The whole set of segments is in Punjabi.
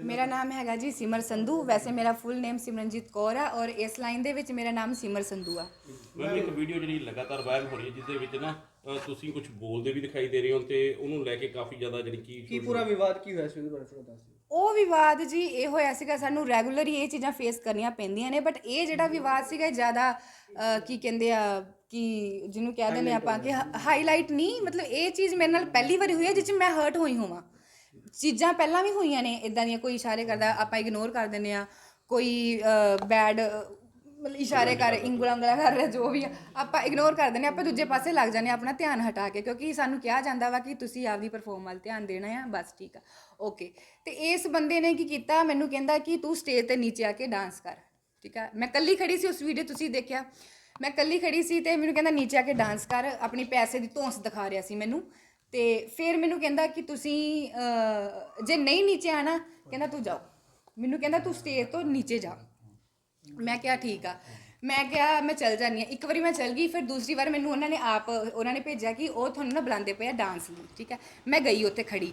ਮੇਰਾ ਨਾਮ ਹੈਗਾ ਜੀ ਸਿਮਰ ਸੰਧੂ। ਵੈਸੇ ਮੇਰਾ ਫੁੱਲ ਨੇਮ ਸਿਮਰਨਜੀਤ ਕੌਰ ਆ ਔਰ ਇਸ ਲਾਈਨ ਦੇ ਵਿੱਚ ਮੇਰਾ ਨਾਮ ਸਿਮਰ ਸੰਧੂ ਆ। ਮੈਮ ਇੱਕ ਵੀਡੀਓ ਜਿਹੜੀ ਲਗਾਤਾਰ ਵਾਇਰਲ ਹੋ ਰਹੀ ਹੈ ਜਿਸ ਦੇ ਵਿੱਚ ਨਾ ਅ, ਤੁਸੀਂ ਕੁਝ ਬੋਲਦੇ ਵੀ ਦਿਖਾਈ ਦੇ ਰਹੇ ਹੋ ਤੇ ਉਹਨੂੰ ਲੈ ਕੇ ਕਾਫੀ ਜ਼ਿਆਦਾ ਜਿਹੜੀ ਕੀ ਕੀ ਪੂਰਾ ਵਿਵਾਦ ਕੀ ਹੋਇਆ ਸੀ ਉਹਦੇ ਬਾਰੇ ਥੋੜਾ ਦੱਸ ਦਿਓ। ਉਹ ਵਿਵਾਦ ਜੀ ਇਹ ਹੋਇਆ ਸੀਗਾ ਸਾਨੂੰ ਰੈਗੂਲਰੀ ਇਹ ਚੀਜ਼ਾਂ ਫੇਸ ਕਰਨੀਆਂ ਪੈਂਦੀਆਂ ਨੇ ਬਟ ਇਹ ਜਿਹੜਾ ਵਿਵਾਦ ਸੀਗਾ ਇਹ ਜ਼ਿਆਦਾ ਕੀ ਕਹਿੰਦੇ ਆ ਕਿ ਜਿਹਨੂੰ ਕਹਿ ਦਿੰਦੇ ਆਪਾਂ ਕਿ ਹਾਈਲਾਈਟ ਨਹੀਂ ਮਤਲਬ ਇਹ ਚੀਜ਼ ਮੇਰੇ ਨਾਲ ਪਹਿਲੀ ਵਾਰੀ ਹੋਈ ਹੈ ਜਿਸ 'ਚ ਮੈਂ ਹਰਟ ਹੋਈ ਹੋਵਾਂ। ਚੀਜ਼ਾਂ ਪਹਿਲਾਂ ਵੀ ਹੋਈਆਂ ਨੇ ਇਦਾਂ ਦੀਆਂ ਕੋਈ ਇਸ਼ਾਰੇ ਕਰਦਾ ਆਪਾਂ ਇਗਨੋਰ ਕਰ ਦਿੰਦੇ ਆ ਕੋਈ ਬੈਡ ਮਤਲਬ ਇਸ਼ਾਰੇ ਕਰ ਇੰਗਲਾਂ ਉਂਗਲਾਂ ਕਰ ਰਿਹਾ ਜੋ ਵੀ ਆ, ਆਪਾਂ ਇਗਨੋਰ ਕਰ ਦਿੰਦੇ ਹਾਂ, ਆਪਾਂ ਦੂਜੇ ਪਾਸੇ ਲੱਗ ਜਾਂਦੇ ਹਾਂ ਆਪਣਾ ਧਿਆਨ ਹਟਾ ਕੇ ਕਿਉਂਕਿ ਸਾਨੂੰ ਕਿਹਾ ਜਾਂਦਾ ਵਾ ਕਿ ਤੁਸੀਂ ਆਪਦੀ ਪਰਫਾਰਮ ਵੱਲ ਧਿਆਨ ਦੇਣਾ ਆ ਬਸ ਠੀਕ ਆ ਓਕੇ ਤੇ ਇਸ ਬੰਦੇ ਨੇ ਕੀ ਕੀਤਾ ਮੈਨੂੰ ਕਹਿੰਦਾ ਕਿ ਤੂੰ ਸਟੇਜ ਤੇ ਨੀਚੇ ਆ ਕੇ ਡਾਂਸ ਕਰ ਠੀਕ ਆ ਮੈਂ ਕੱਲੀ ਖੜੀ ਸੀ ਉਸ ਵੀਡੀਓ ਤੁਸੀਂ ਦੇਖਿਆ ਮੈਂ ਕੱਲੀ ਖੜੀ ਸੀ ਤੇ ਮੈਨੂੰ ਕਹਿੰਦਾ ਨੀਚੇ ਆ ਕੇ ਡਾਂਸ ਕਰ ਆਪਣੀ ਪੈਸੇ ਦੀ ਧੌਂਸ ਦਿਖਾ ਰਿਹਾ ਸੀ ਮੈਨੂੰ ਤੇ ਫਿਰ ਮੈਨੂੰ ਕਹਿੰਦਾ ਕਿ ਤੁਸੀਂ ਅਹ, ਜੇ ਨਹੀਂ ਨੀਚੇ ਆਣਾ ਕਹਿੰਦਾ ਤੂੰ ਜਾਓ। ਮੈਨੂੰ ਕਹਿੰਦਾ ਤੂੰ ਸਟੇਜ ਤੋਂ ਨੀਚੇ ਜਾ। ਮੈਂ ਕਿਹਾ ਠੀਕ ਆ। ਮੈਂ ਕਿਹਾ ਮੈਂ ਚੱਲ ਜਾਨੀ ਆ ਇੱਕ ਵਾਰੀ ਮੈਂ ਚੱਲ ਗਈ ਫਿਰ ਦੂਸਰੀ ਵਾਰ ਮੈਨੂੰ ਉਹਨਾਂ ਨੇ ਆਪ ਉਹਨਾਂ ਨੇ ਭੇਜਿਆ ਕਿ ਉਹ ਤੁਹਾਨੂੰ ਨਾ ਬੁਲਾਉਂਦੇ ਪਏ ਆ ਡਾਂਸ ਲਈ ਠੀਕ ਹੈ ਮੈਂ ਗਈ ਉੱਥੇ ਖੜੀ।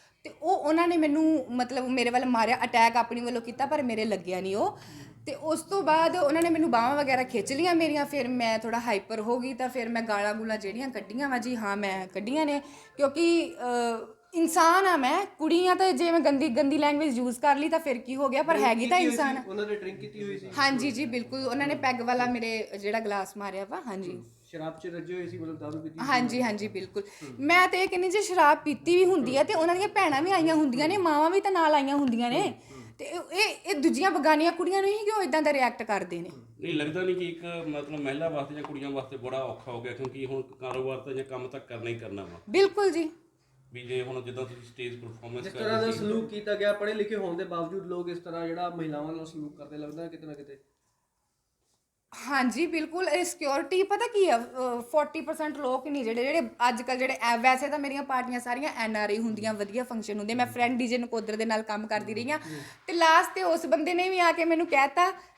ਤੇ ਉਹ ਉਹਨਾਂ ਨੇ ਮੈਨੂੰ ਮਤਲਬ ਮੇਰੇ ਵੱਲ ਮਾਰਿਆ ਅਟੈਕ ਆਪਣੀ ਵੱਲੋਂ ਕੀਤਾ ਪਰ ਮੇਰੇ ਲੱਗਿਆ ਨਹੀਂ ਉਹ। ਤੇ ਉਸ ਤੋਂ ਬਾਅਦ ਉਹਨਾਂ ਨੇ ਮੈਨੂੰ ਬਾਹਾਂ ਵਗੈਰਾ ਖਿੱਚ ਲੀਆਂ ਮੇਰੀਆਂ ਫਿਰ ਮੈਂ ਥੋੜਾ ਹਾਈਪਰ ਹੋ ਗਈ ਤਾਂ ਫਿਰ ਮੈਂ ਗਾਲਾਂ ਗੂਲਾਂ ਜਿਹੜੀਆਂ ਕੱਢੀਆਂ ਵਾ ਜੀ ਹਾਂ ਮੈਂ ਕੱਢੀਆਂ ਨੇ ਕਿਉਂਕਿ ਇਨਸਾਨ ਆ ਮੈਂ ਕੁੜੀ ਆ ਤਾਂ ਜੇ ਮੈਂ ਗੰਦੀ ਗੰਦੀ ਲੈਂਗੁਏਜ ਯੂਜ਼ ਕਰ ਲਈ ਤਾਂ ਫਿਰ ਕੀ ਹੋ ਗਿਆ ਪਰ ਹੈਗੀ ਤਾਂ ਇਨਸਾਨ। ਉਹਨਾਂ ਨੇ ਡਰਿੰਕ ਕੀਤੀ ਹੋਈ ਸੀ। ਹਾਂਜੀ ਜੀ ਬਿਲਕੁਲ ਉਹਨਾਂ ਨੇ ਪੈਗ ਵਾਲਾ ਮੇਰੇ ਜਿਹੜਾ ਗਲਾਸ ਮਾਰਿਆ ਵਾ ਹਾਂਜੀ। ਸ਼ਰਾਬ 'ਚ ਰੱਜੇ ਹੋਏ ਸੀ ਮਤਲਬ ਦਾਰੂ ਪੀਤੀ ਹਾਂਜੀ ਹਾਂਜੀ ਬਿਲਕੁਲ। ਮੈਂ ਤੇ ਇਹ ਕਹਿੰਦੀ ਜੇ ਸ਼ਰਾਬ ਪੀਤੀ ਵੀ ਹੁੰਦੀ ਹੈ ਤੇ ਉਹਨਾਂ ਦੀਆਂ ਭੈਣਾਂ ਵੀ ਆਈਆਂ ਹੁੰਦੀਆਂ ਨੇ ਮਾਵਾਂ ਵੀ ਤਾਂ ਨਾਲ ਆਈਆਂ ਹੁੰਦੀਆਂ ਨੇ। ਤੇ ਇਹ ਇਹ ਇਹ ਦੂਜੀਆਂ ਬਗਾਨੀਆਂ ਕੁੜੀਆਂ ਨੂੰ ਹੀ ਕਿਉਂ ਇਦਾਂ ਦਾ ਰਿਐਕਟ ਕਰਦੇ ਨੇ? ਨਹੀਂ ਲੱਗਦਾ ਨਹੀਂ ਕਿ ਇੱਕ ਮਤਲਬ ਮਹਿਲਾ ਵਾਸਤੇ ਜਾਂ ਕੁੜੀਆਂ ਵਾਸਤੇ ਬੜਾ ਔਖਾ ਹੋ ਗਿਆ ਕਿਉਂਕਿ ਹੁਣ ਕਾਰੋਬਾਰ ਤਾਂ ਜਾਂ ਕੰਮ ਤਾਂ ਕਰਨਾ ਹੀ ਕਰਨਾ ਵਾ। ਬਿਲਕੁਲ ਜੀ। ਵੀ ਜੇ ਹੁਣ ਜਿੱਦਾਂ ਤੁਸੀਂ ਸਟੇਜ ਪਰਫਾਰਮੈਂਸ ਜਿਸ ਕਰ ਤਰ੍ਹਾਂ ਦਾ ਰਹੇ ਸੀ। ਸਲੂਕ ਕੀਤਾ ਗਿਆ ਪੜ੍ਹੇ ਲਿਖੇ ਹੋਣ ਦੇ ਬਾਵਜੂਦ ਲੋਕ ਇਸ ਤਰ੍ਹਾਂ ਜਿਹੜਾ ਮਹਿਲਾਵਾਂ ਨਾਲ ਸਲੂਕ ਕਰਦੇ ਲੱਗਦਾ ਕਿਤੇ ਨਾ ਕਿਤੇ ਹਾਂਜੀ ਬਿਲਕੁਲ ਇਹ ਸਿਕਿਉਰਿਟੀ ਪਤਾ ਕੀ ਆ ਅਹ 40% ਲੋਕ ਨਹੀਂ ਜਿਹੜੇ ਜਿਹੜੇ ਅੱਜ ਕੱਲ ਜਿਹੜੇ ਐ- ਵੈਸੇ ਤਾਂ ਮੇਰੀਆਂ ਪਾਰਟੀਆਂ ਸਾਰੀਆਂ ਐਨ ਆਰ ਆਈ ਹੁੰਦੀਆਂ ਵਧੀਆ ਫੰਕਸ਼ਨ ਹੁੰਦੇ ਮੈਂ ਫਰੈਂਡ ਡੀਜੇ ਨਕੋਦਰ ਦੇ ਨਾਲ ਕੰਮ ਕਰਦੀ ਰਹੀ ਆ ਤੇ ਲਾਸਟ ਤੇ ਉਸ ਬੰਦੇ ਨੇ ਵੀ ਆ ਕੇ ਮੈਨੂੰ ਕਹਿਤਾ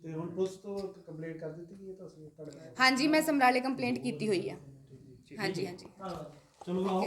ਤੇ ਹੁਣ ਪੁਲਿਸ ਤੋਂ ਕੰਪਲੇਂਟ ਕਰ ਦਿੱਤੀ ਗਈ ਹੈ ਤੁਸੀਂ ਤੁਹਾਡੇ ਹਾਂਜੀ ਮੈਂ ਸਮਰਾਲੇ ਕੰਪਲੇਂਟ ਕੀਤੀ ਹੋਈ ਆ। ਹਾਂਜੀ ਹਾਂਜੀ। ਚਲੋ ਆਓ।